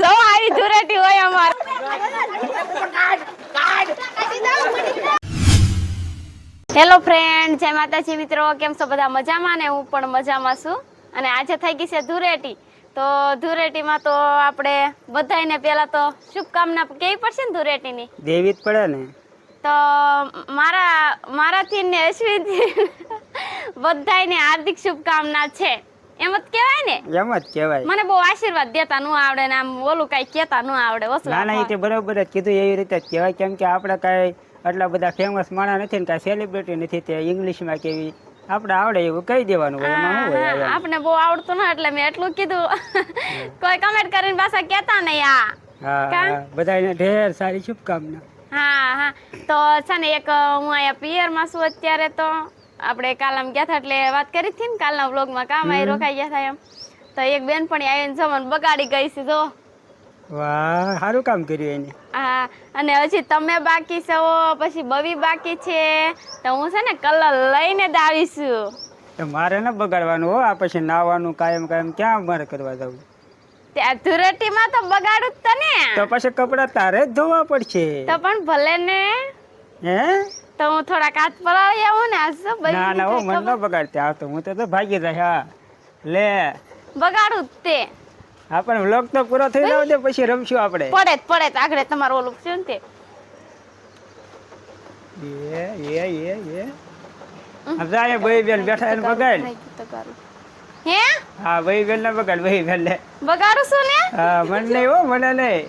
જો આવી ધુરેટી હોય અમારે. હેલો ફ્રેન્ડ જય માતાજી મિત્રો. કેમ છો બધા મજામાં ને હું પણ મજામાં છું. અને આજે થઈ ગઈ છે ધુરેટી તો ધુરેટીમાં તો આપણે બધાને પહેલા તો શુભકામના કેવી પડશે ને ધુરેટીની દેવી જ પડે ને. તો મારા મારાથી ને અશ્વિનથી બધાને હાર્દિક શુભકામના છે. એમ જ કહેવાય ને? એમ જ કહેવાય. મને બહુ આશીર્વાદ દેતા ન આવડે ને આમ ઓલું કઈ કેતા નું આવડે ઓછું ના ના એ તે બરોબર જ કીધું એવી રીતે જ કહેવાય. કેમ કે આપણે કાંઈ આટલા બધા ફેમસ માણસ નથી ને કાંઈ સેલિબ્રિટી નથી તે ઇંગ્લિશમાં કેવી આપણે આવડે એવું કહી દેવાનું હોય એમાં શું હોય આપણે બહુ આવડતું ન એટલે મેં એટલું કીધું. કોઈ કમેન્ટ કરીને પાછા કેતા નહીં આ? હા બધાને ઢેર સારી શુભકામના. હા હા. તો છે ને એક હું અહીંયા પિયરમાં છું અત્યારે તો. આપણે કાલ આમ ગયા હતા એટલે વાત કરી હતી ને કાલના વ્લોગમાં કામ આવી રોકાઈ ગયા હતા એમ. તો એક બેન પણ આવીને જો મને બગાડી ગઈ છે જો. વાહ સારું કામ કર્યું એને. હા અને હજી તમે બાકી છો પછી બવી બાકી છે. તો હું છે ને કલર લઈને જ આવીશું. મારે ને બગાડવાનું હો આ પછી નાવાનું કાયમ કાયમ ક્યાં મારે કરવા જવું? ત્યાં ધુરટીમાં તો બગાડું જ તને. તો પછી કપડાં તારે જ ધોવા પડશે. તો પણ ભલે ને. હે? તો હું થોડાક હાથ પલાળી આવું ને આજ તો ના ના હો મન ન બગાડતી આ તો હું તો તો ભાગી જાય હા. લે. બગાડું તે. હા પણ વ્લોગ તો પૂરો થઈ જાવ દે પછી રમશું આપણે. પડે પડે આગળ તમારો ઓલું છે ને તે? એ એ એ એ. આ જાય ભાઈ બેન બેઠા એને બગાડ. હે? હા ભાઈ બેન ને બગાડ ભાઈ બેન ને બગાડું છું ને? હા મને નહીં હો મને નહીં.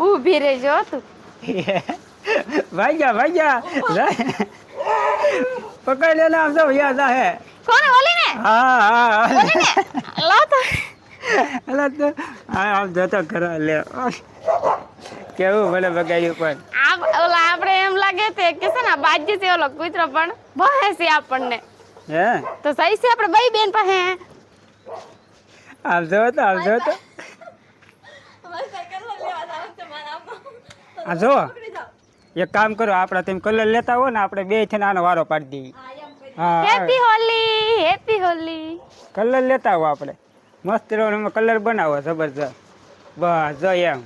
ઊભી રહેજો તું. ભાગ્યા ભાગ્યા લે. પકડ લેને આમ તો યાદ હે કોને ઓલી ને હા હા ઓલી ને લાવ તો અલા તો હા આમ જતો ખરા લે કેવું મને બગાડ્યું પણ આ ઓલા આપણે એમ લાગે તે કે છે ને આ બાજી છે ઓલો કૂતરો પણ ભહે છે આપણને હે તો સહી છે આપણે ભાઈ બેન પાસે આમ જો તો આમ જો તો આ જો એક કામ કરો આપણે તેમ કલર લેતા હોય ને આપણે બે થઈને આનો વારો પાડી દઈએ. હા happy Holi happy Holi colour લેતા હો આપણે. મસ્ત એનો કલર બનાવો જબરજસ્ત. બસ જો એમ.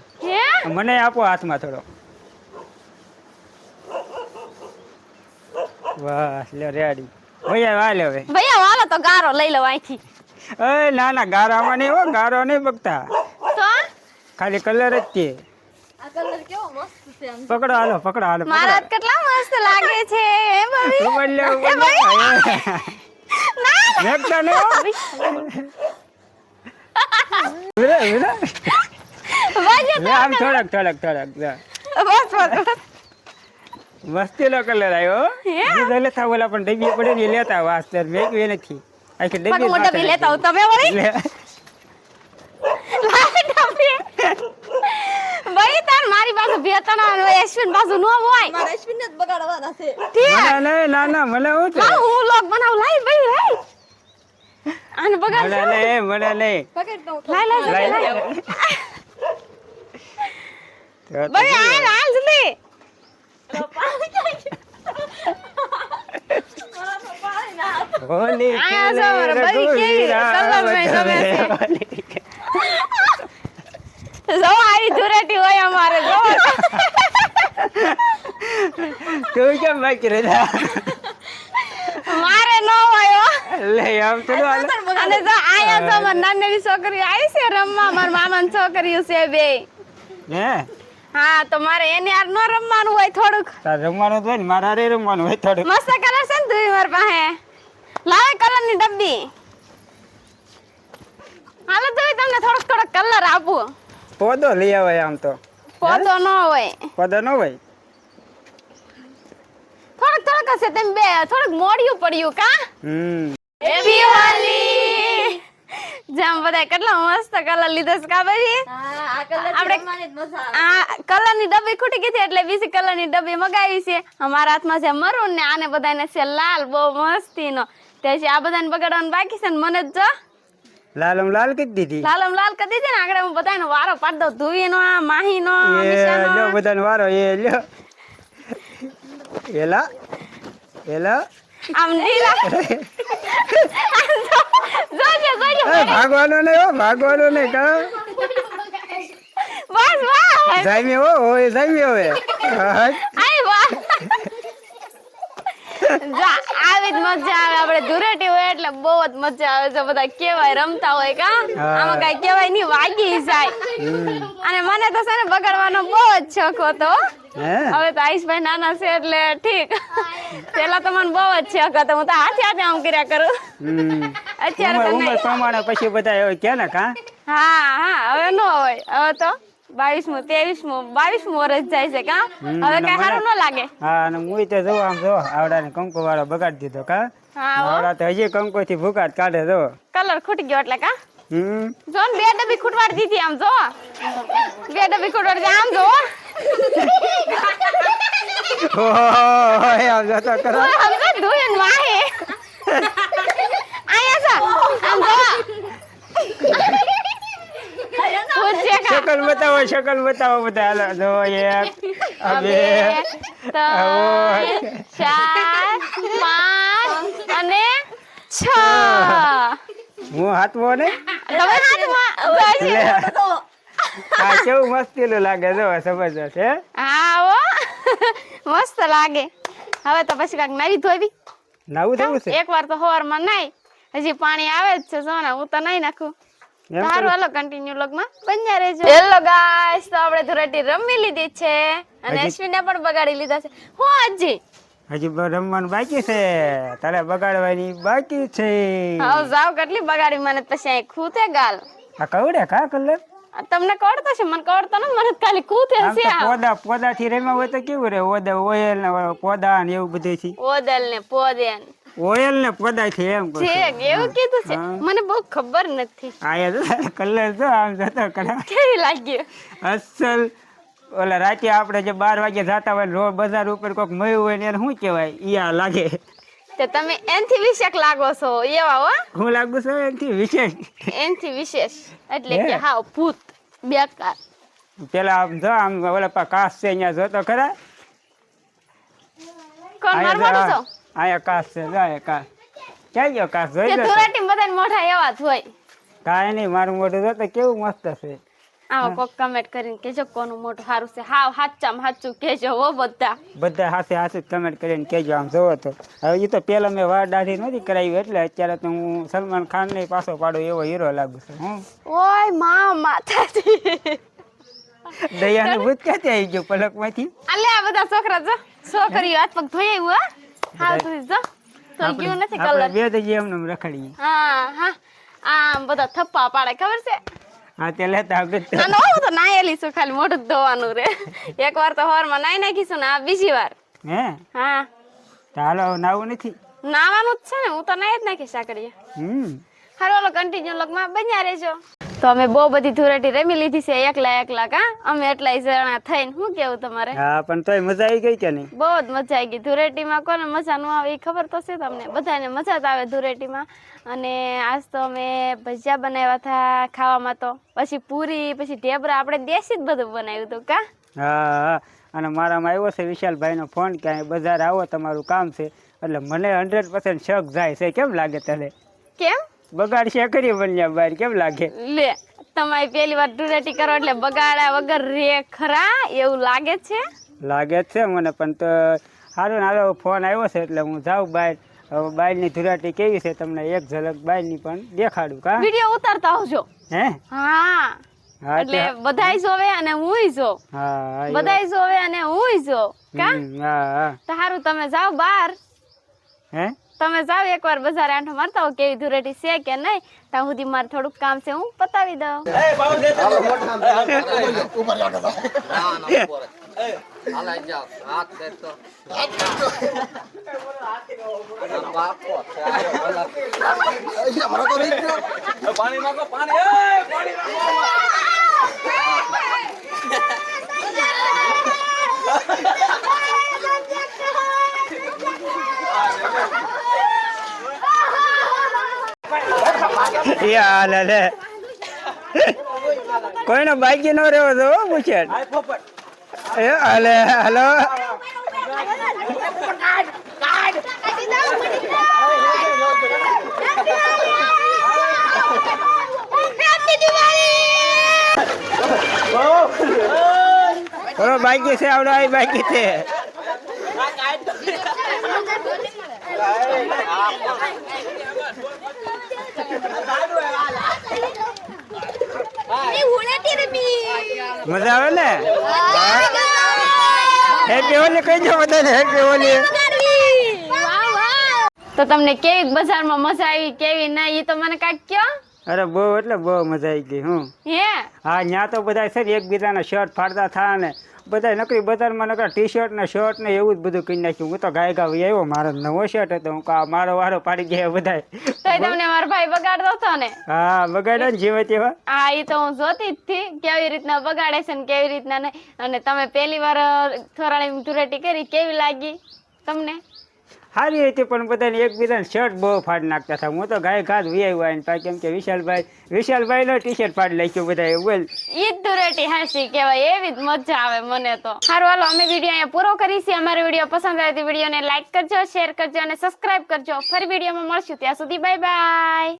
મને આપો હાથમાં થોડો. બસ લે રેડી ભૈયા વાલે હવે. ભૈયા વાલો તો ગારો લઈ લો અહીંથી. એ ના ના ગારામાં નહીં હો ગારો નહીં બગતા. તો? ખાલી કલર જ છે પકડો હાલો પકડો હાલો મારા કેટલા મસ્ત લાગે છે હે ભાભી? ઉપર લે ના આમ થોડાક થોડાક થોડાક. બસ કલર આવ્યો લેતા ઓલા પણ ડબ્બી પડે ને લેતા વાસ્તર મેગવી નથી. આખી ડબ્બી મોટા બી લેતા હું તમે વળી લે લાઈટ આપી ભાઈ તાર મારી પાસે ભેતણા અને અશ્વિન પાસે નો હોય. મારા અશ્વિનને જ બગાડવાના છે. ઠીક. ના ના ના મને હું છે? હું લોક બનાવ. લાઈ ભાઈ લાઈ. આને બગાડ લે લે મને લે પકડ દઉં લાઈ લાઈ લાઈ. તો તો ભાઈ હાલ હાલ જલ્દી આયા મારા ભાઈ કેવી કલર કલરમાં તમે. જો આવી ધુરેટી હોય અમારે જો તું કેમ બાકી રહેતા? મારે નો હોય લે આમ હાલે. અને જો આયા તો મારી નાની છોકરી આવી છે રમવા. મારા મામાની છોકરી છે બે. હે? હા તો મારે એને હાર નો રમવાનું હોય થોડુંક. તાર રમવાનું હોય ને મારે હારે રમવાનું હોય થોડુંક. મસ્ત કલર છે ને તું મારી પાસે? લાવે કલરની ડબ્બી. હાલો તો તમને થોડોક થોડોક કલર આપું. પોદો લઈ આવે આમ તો. પોદો ન હોય. પોદો ન હોય. થોડક થોડક હશે તેમ બે થોડક મોડિયું પડ્યું કા? હમ. હેપી હોલી જામ બધા કેટલા મસ્ત કલર લીધા છે કા ભાઈ? હા આ કલર આપણે- રમવાની જ મજા આવે. આ કલરની ડબ્બી ખૂટી ગઈ છે એટલે બીજી કલરની ડબ્બી મગાવી છે. અમારા હાથમાં છે મરૂન ને આને બધાને છે લાલ બહુ મસ્તી નો તે છે આ બધાને બગાડવાનું બાકી છે ને મને જ જો. લાલ આમ લાલ કરી દીધી. લાલમ લાલ કરી દીધી ને આગળ હું બધાનો વારો પાડી દઉં. ધુવી નો માહી નો લ્યો બધાનો વારો. એ લ્યો. એલા એલા. આમ નીલા. જોજો જોજો ભાગવાનો ને ઓ ભાગવાનો ને કા? બસ વાહ જામ્યો ઓ ઓ જાઈમે હવે. આય વાહ. જા મજા આવે. આપણે ધૂરેટી હોય એટલે બહુ જ મજા આવે છે. બધા કેવાય રમતા હોય કા આમાં કઈ કેવાય નહીં વાગી જાય. અને મને તો છે ને બગાડવાનો બહુ જ શોખ હતો. હવે તો આયુષભાઈ નાના છે એટલે ઠીક. પેલા તો મને બહુ જ શોખ હતો. હું તો હાથે હાથે આમ કર્યા કરું. અત્યારે પ્રમાણે પછી બધા એવું કે ને કા? હા હા હવે નો હોય. હવે તો બાવીસમું ત્રેવીસમું બાવીસમું વર્ષ જાય છે કા? હવે કઈ સારું ન લાગે. હા અને હું તો જો આમ જો આવડાને કંકુ વાળો બગાડી દીધો કા? આવડા તો હજી કંકુ થી ભૂકાટ કાઢે જો કલર ખૂટી ગયો એટલે કા? હમ. જો બે ડબ્બી ખૂટવાડ દીધી આમ જો બે ડબ્બી ખૂટવાડી આમ જો ઓહો, આમ જો તો કરો. જો ધોઈને વાહે આયા છે આમ જો પૂછે કા શકલ બતાવો શકલ બતાવો બધા. હાલો જો એક બે ત્રણ ચાર પાંચ અને છ. હું હાથવો ને? તમે હાથમાં આ કેવું મસ્તીલું લાગે જો જબરજસ્ત હે? હા હો. મસ્ત લાગે. હવે તો પછી કાંક નવી ધોવી. નવું થવું છે? એક વાર તો સવારમાં નાઈ હજી પાણી આવે જ છે સોના હું તો નાઈ નાખું. સારું હાલો કન્ટિન્યુ લગમાં બન્યા રહેજો. હેલો ગાઈસ તો આપણે ધુરેટી રમી લીધી છે અને અશ્વિને પણ બગાડી લીધા છે. હું હજી? હજી રમવાનું બાકી છે. તારે બગાડવાની બાકી છે. હા જાવ કેટલી બગાડી મને પછી અહીં ખૂતે ગાલ. આ કવડે કા કલર? તમને કવડતો છે? મને કવડતો ને મને ખાલી કૂતે છે પોદા પોદા થી રમ્યા હોય તો કેવું રે? ઓદા ઓયલ ને પોદા ને એવું બધું છે ઓદલ ને પોદેન. ઓયલ ને પોદા થી એમ છે એવું કીધું છે? મને બહુ ખબર નથી. આયા જો કલર તો આમ જતો કરા કેવી લાગ્યો અસલ ઓલા રાતે આપણે જે બાર વાગે જતા હોય રોડ બજાર ઉપર કોઈક મળ્યું હોય ને એને શું કહેવાય? ઈ આ લાગે. તો તમે એનથી વિશેષ લાગો છો એવા હો? હું લાગુ છું એનથી વિશેષ એનથી વિશેષ. એટલે? કે હા? ભૂત બેકાર. પેલા આમ જો આમ ઓલા પા કાસ છે અહીંયા જોતો ખરા. કોણ મારવાનો છો? આ- કાસ છે જો અહીંયા કાસ. ક્યાં ગયો કાસ? જોઈ કે ધોરાટી બધાને મોઢા એવા જ હોય. કાંઈ નહીં મારું મોઢું જોતો કેવું મસ્ત છે. આમાં કોક કમેન્ટ કરીને કેજો કોનું મોઢું સારું છે. હાવ હાચામાં હાચું કેજો હો બધા. બધા હાથે હાથે કમેન્ટ કરીને કેજો આમ જોવો તો. હવે એ તો પહેલાં મેં વાળ દાઢી નથી કરાવી એટલે અત્યારે તો હું સલમાન ખાન ને પાછો પાડું એવો હીરો લાગુ છું હું. ઓય મા માથાથી દયાનું ભૂત ક્યાંથી આવી ગયો પલકમાંથી? માંથી આ બધા છોકરા જો છોકરીઓ હાથ પગ ધોઈ આવ્યું હા. હાવ ધોઈ જો તો ગયું નથી કલર. બે તો જે એમને એમ હા હા. આમ બધા થપ્પા પાડે ખબર છે? હા તે લેતા આપણે ના ના હું તો. નાયેલી છું ખાલી મોઢું ધોવાનું રે. એક વાર તો હોરમાં નાઈ નાખીશું ને આ બીજી વાર. હે? નાવું નથી? નાવાનું જ છે ને હું તો નાઈ જ નાખીશ હમ. હાલો હાલો કન્ટિન્યુ લગમાં બન્યા રહેજો. તો અમે બહુ બધી ધૂળેટી રમી લીધી છે એકલા એકલા કા? અમે એટલા જણા થઈને શું કેવું તમારે? હા પણ તોય મજા આવી ગઈ કે નહીં? બહુ જ મજા આવી ગઈ. ધૂળેટીમાં કોને મજા ન આવે એ ખબર તો છે તમને? બધાને મજા જ આવે ધૂળેટીમાં. અને આજ તો અમે ભજીયા બનાવ્યા હતા ખાવામાં તો. પછી પૂરી પછી ઢેબરા આપણે દેશી જ બધું બનાવ્યું હતું કા? હા અને મારામાં આવ્યો છે વિશાલભાઈનો ફોન કે બજાર આવો તમારું કામ છે. એટલે મને હંડ્રેડ પર્સન્ટ શક જાય છે. કેમ લાગે તને? કેમ? બગાડ છે કરી બન્યા બાર કેમ લાગે? લે તમારી પહેલી વાર ધૂળેટી કરો એટલે બગાડ્યા વગર રે ખરા એવું લાગે છે? લાગે છે મને પણ તો સારું ને ફોન આવ્યો છે એટલે હું જાઉં બહાર હવે ની ધુરાટી કેવી છે તમને એક ઝલક બહારની પણ દેખાડું કા? વીડિયો ઉતારતા આવજો. હે? હા. એટલે બધાય જોવે અને હુંય જો. હા હા, બધાય જોવે અને હુંય જો કા? હા હા. સારું તમે જાઓ બહાર હે? તમે જાઓ એકવાર બજારે આંઠો મારતા હો કેવી ધૂરેટી છે કે નહીં ત્યાં સુધી મારે થોડુંક કામ છે હું પતાવી દઉં પાણી માંગો પાણી પાણી એ હાલે લે કોઈનો બાકી નો રહ્યો તો પૂછે. એ હાલે. હાલો બાકી છે આવડો બાકી છે? મજા આવે ને? હેપી હોલી કહી દો બધાને હેપી હોલી તો તમને કેવી બજારમાં મજા આવી કેવી ના એ તો મને કાંઈક કયો. અરે બહુ એટલે બહુ મજા આવી ગઈ હું. હે? હા ત્યાં તો બધા છે ને એકબીજાના શર્ટ ફાડતા થા ને બધા નકરી બજારમાં નકરા ટી શર્ટ ને શર્ટ ને એવું જ બધું કરી નાખ્યું. હું તો ગાય ગાવ આવ્યો મારો નવો શર્ટ હતો. હું કા મારો વારો પાડી ગયા બધા તો તમને મારો ભાઈ બગાડતો હતો ને? હા બગાડ્યા ને જીવે તેવા? હા એ તો હું જોતી જ થી કેવી રીતના બગાડે છે ને કેવી રીતના નહીં. અને તમે પહેલી વાર થોરાણી ધૂળેટી કરી કેવી લાગી તમને? સારી હતી, પણ બધાને એકબીજાને શર્ટ બહુ ફાડ નાખતા હતા. હું તો ગાય ઘાત વી આવ્યો ને પાછું કેમ કે વિશાલભાઈ વિશાલભાઈ નો ટી શર્ટ ફાડી લખ્યું બધા બોલ. ઈ જ ધૂળેટી હાસી કહેવાય, એવી જ મજા આવે મને તો. સારું, હાલો, અમે વીડિયો અહીંયા પૂરો કરીશું અમારો વીડિયો પસંદ આવે તો વિડીયોને લાઈક કરજો શેર કરજો અને સબસ્ક્રાઇબ કરજો. ફરી વિડીયોમાં મળશું. ત્યાં સુધી બાય બાય